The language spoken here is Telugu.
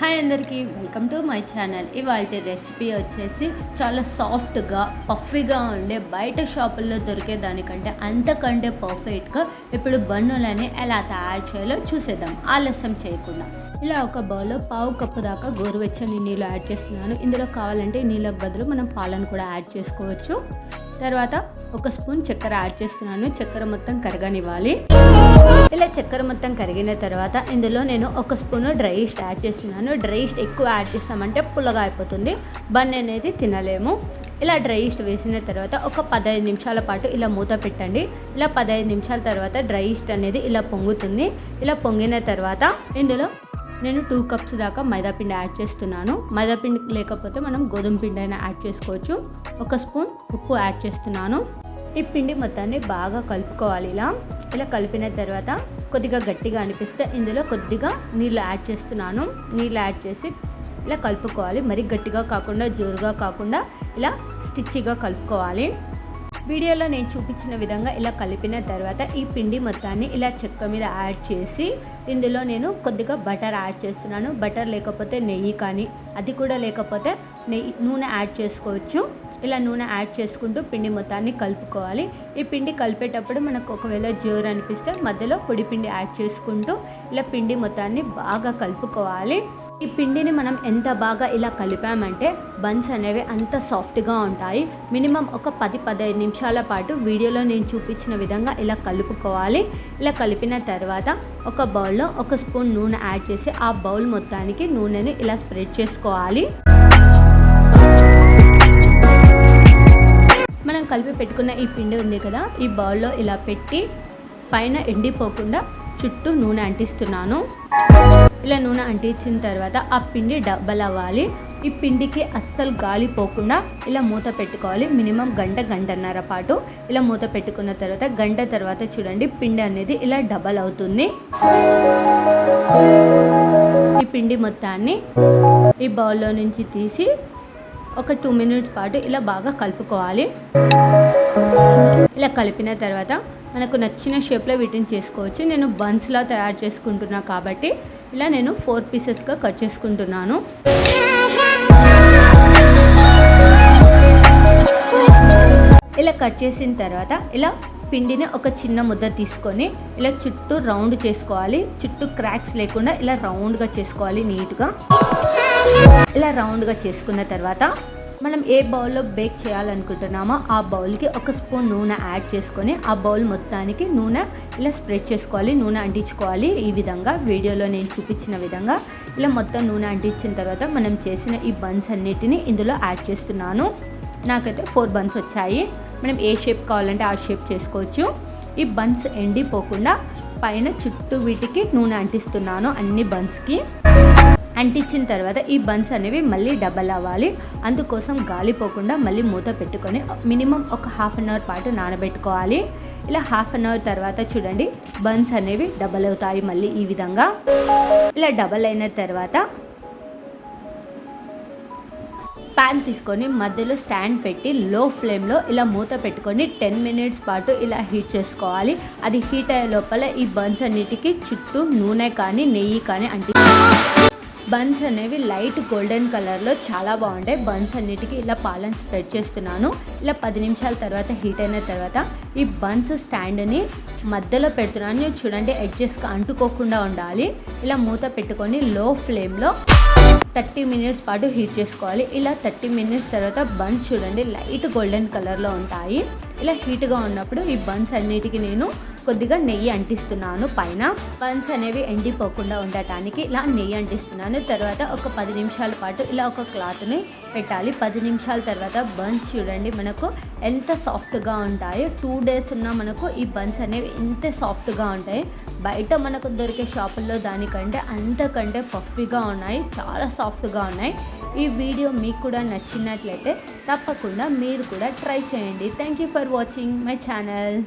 హాయ్ అందరికీ వెల్కమ్ టు మై ఛానల్ ఇవాళ రెసిపీ వచ్చేసి చాలా సాఫ్ట్గా పఫీగా ఉండే బయట షాపుల్లో దొరికే దానికంటే అంతకంటే పర్ఫెక్ట్గా ఇప్పుడు బన్నులని ఎలా తయారు చేయాలో చూసేద్దాం. ఆలస్యం చేయకుండా. ఇలా ఒక బౌల్లో పావు కప్పు దాకా గోరువెచ్చని నీళ్ళు యాడ్ చేస్తున్నాను. ఇందులో కావాలంటే నీళ్ళకు బదులు మనం పాలను కూడా యాడ్ చేసుకోవచ్చు. తర్వాత ఒక స్పూన్ చక్కెర యాడ్ చేస్తున్నాను. చక్కెర మొత్తం కరగనివ్వాలి. ఇలా చక్కెర మొత్తం కరిగిన తర్వాత ఇందులో నేను ఒక స్పూన్ డ్రై ఈస్ట్ యాడ్ చేస్తున్నాను. డ్రై ఈస్ట్ ఎక్కువ యాడ్ చేస్తామంటే పుల్లగా అయిపోతుంది. బన్ అనేది తినలేము. ఇలా డ్రై ఈస్ట్ వేసిన తర్వాత ఒక పదహైదు నిమిషాల పాటు ఇలా మూత పెట్టండి. ఇలా పదహైదు నిమిషాల తర్వాత డ్రై ఈస్ట్ అనేది ఇలా పొంగుతుంది. ఇలా పొంగిన తర్వాత ఇందులో నేను టూ కప్స్ దాకా మైదాపిండి యాడ్ చేస్తున్నాను. మైదాపిండి లేకపోతే మనం గోధుమ పిండి అయినా యాడ్ చేసుకోవచ్చు. ఒక స్పూన్ ఉప్పు యాడ్ చేస్తున్నాను. ఈ పిండి మొత్తాన్ని బాగా కలుపుకోవాలి ఇలా. ఇలా కలిపిన తర్వాత కొద్దిగా గట్టిగా అనిపిస్తే ఇందులో కొద్దిగా నీళ్ళు యాడ్ చేస్తున్నాను. నీళ్ళు యాడ్ చేసి ఇలా కలుపుకోవాలి. మరి గట్టిగా కాకుండా జోరుగా కాకుండా ఇలా స్టిచ్గా కలుపుకోవాలి. వీడియోలో నేను చూపించిన విధంగా ఇలా కలిపిన తర్వాత ఈ పిండి మొత్తాన్ని ఇలా చెక్క మీద యాడ్ చేసి ఇందులో నేను కొద్దిగా బటర్ యాడ్ చేస్తున్నాను. బటర్ లేకపోతే నెయ్యి కానీ అది కూడా లేకపోతే నెయ్యి నూనె యాడ్ చేసుకోవచ్చు. ఇలా నూనె యాడ్ చేసుకుంటూ పిండి మొత్తాన్ని కలుపుకోవాలి. ఈ పిండి కలిపేటప్పుడు మనకు ఒకవేళ జోరు అనిపిస్తే మధ్యలో పొడి పిండి యాడ్ చేసుకుంటూ ఇలా పిండి మొత్తాన్ని బాగా కలుపుకోవాలి. ఈ పిండిని మనం ఎంత బాగా ఇలా కలిపామంటే బన్స్ అనేవి అంత సాఫ్ట్గా ఉంటాయి. మినిమం ఒక పది పదహైదు నిమిషాల పాటు వీడియోలో నేను చూపించిన విధంగా ఇలా కలుపుకోవాలి. ఇలా కలిపిన తర్వాత ఒక బౌల్లో ఒక స్పూన్ నూనె యాడ్ చేసి ఆ బౌల్ మొత్తానికి నూనెని ఇలా స్ప్రెడ్ చేసుకోవాలి. మనం కలిపి పెట్టుకున్న ఈ పిండి ఉంది కదా ఈ బౌల్లో ఇలా పెట్టి పైన ఎండిపోకుండా చుట్టూ నూనె అంటిస్తున్నాను. ఇలా నూనె అంటించిన తర్వాత ఆ పిండి డబ్బల్ అవ్వాలి. ఈ పిండికి అస్సలు గాలి పోకుండా ఇలా మూత పెట్టుకోవాలి. మినిమం గంట గంటన్నర పాటు ఇలా మూత పెట్టుకున్న తర్వాత గంట తర్వాత చూడండి పిండి అనేది ఇలా డబల్ అవుతుంది. ఈ పిండి మొత్తాన్ని ఈ బౌల్లో నుంచి తీసి ఒక టూ మినిట్స్ పాటు ఇలా బాగా కలుపుకోవాలి. ఇలా కలిపిన తర్వాత మనకు నచ్చిన షేప్లో వీటిని చేసుకోవచ్చు. నేను బన్స్లా తయారు చేసుకుంటున్నా కాబట్టి ఇలా నేను ఫోర్ పీసెస్గా కట్ చేసుకుంటున్నాను. ఇలా కట్ చేసిన తర్వాత ఇలా పిండిని ఒక చిన్న ముద్ద తీసుకొని ఇలా చుట్టూ రౌండ్ చేసుకోవాలి. చుట్టూ క్రాక్స్ లేకుండా ఇలా రౌండ్గా చేసుకోవాలి నీట్గా ఇలా రౌండ్గా చేసుకున్న తర్వాత మనం ఏ బౌల్లో బేక్ చేయాలనుకుంటున్నామో ఆ బౌల్కి ఒక స్పూన్ నూనె యాడ్ చేసుకొని ఆ బౌల్ మొత్తానికి నూనె ఇలా స్ప్రెడ్ చేసుకోవాలి నూనె అంటించుకోవాలి. ఈ విధంగా వీడియోలో నేను చూపించిన విధంగా ఇలా మొత్తం నూనె అంటించిన తర్వాత మనం చేసిన ఈ బన్స్ అన్నిటిని ఇందులో యాడ్ చేస్తున్నాను. నాకైతే ఫోర్ బన్స్ వచ్చాయి. మనం ఏ షేప్ కావాలంటే ఆ షేప్ చేసుకోవచ్చు. ఈ బన్స్ ఎండిపోకుండా పైన చుట్టూ వీటికి నూనె అంటిస్తున్నాను అన్ని బన్స్కి అంటించిన తర్వాత ఈ బన్స్ అనేవి మళ్ళీ డబల్ అవ్వాలి. అందుకోసం గాలి పోకుండా మళ్ళీ మూత పెట్టుకొని మినిమం ఒక హాఫ్ అన్ అవర్ పాటు నానబెట్టుకోవాలి. ఇలా హాఫ్ అన్ అవర్ తర్వాత చూడండి బన్స్ అనేవి డబల్ అవుతాయి మళ్ళీ ఈ విధంగా. ఇలా డబల్ అయిన తర్వాత ప్యాన్ తీసుకొని మధ్యలో స్టాండ్ పెట్టి లో ఫ్లేమ్లో ఇలా మూత పెట్టుకొని టెన్ మినిట్స్ పాటు ఇలా హీట్ చేసుకోవాలి. అది హీట్ అయ్యే లోపల ఈ బన్స్ అన్నిటికీ చుట్టూ నూనె కానీ నెయ్యి కానీ అంటే బన్స్ అనేవి లైట్ గోల్డెన్ కలర్లో చాలా బాగుంటాయి. బన్స్ అన్నిటికీ ఇలా పాలను స్ప్రెడ్ చేస్తున్నాను. ఇలా పది నిమిషాల తర్వాత హీట్ అయిన తర్వాత ఈ బన్స్ స్టాండ్ని మధ్యలో పెడుతున్నాను. చూడండి ఎడ్జెస్కి అంటుకోకుండా ఉండాలి. ఇలా మూత పెట్టుకొని లో ఫ్లేమ్లో థర్టీ మినిట్స్ పాటు హీట్ చేసుకోవాలి. ఇలా థర్టీ మినిట్స్ తర్వాత బన్స్ చూడండి లైట్ గోల్డెన్ కలర్లో ఉంటాయి. ఇలా హీట్గా ఉన్నప్పుడు ఈ బన్స్ అన్నిటికీ నేను కొద్దిగా నెయ్యి అంటిస్తున్నాను పైన. బన్స్ అనేవి ఎండిపోకుండా ఉండటానికి ఇలా నెయ్యి అంటిస్తున్నాను. తర్వాత ఒక పది నిమిషాల పాటు ఇలా ఒక క్లాత్ని పెట్టాలి. పది నిమిషాల తర్వాత బన్స్ చూడండి మనకు ఎంత సాఫ్ట్గా ఉంటాయి. టూ డేస్ ఉన్న మనకు ఈ బన్స్ అనేవి ఎంత సాఫ్ట్గా ఉంటాయి. బయట మనకు దొరికే షాపుల్లో దానికంటే అంతకంటే పఫీగా ఉన్నాయి. చాలా సాఫ్ట్గా ఉన్నాయి. ఈ వీడియో మీకు కూడా నచ్చినట్లయితే తప్పకుండా మీరు కూడా ట్రై చేయండి. Thank you for watching my channel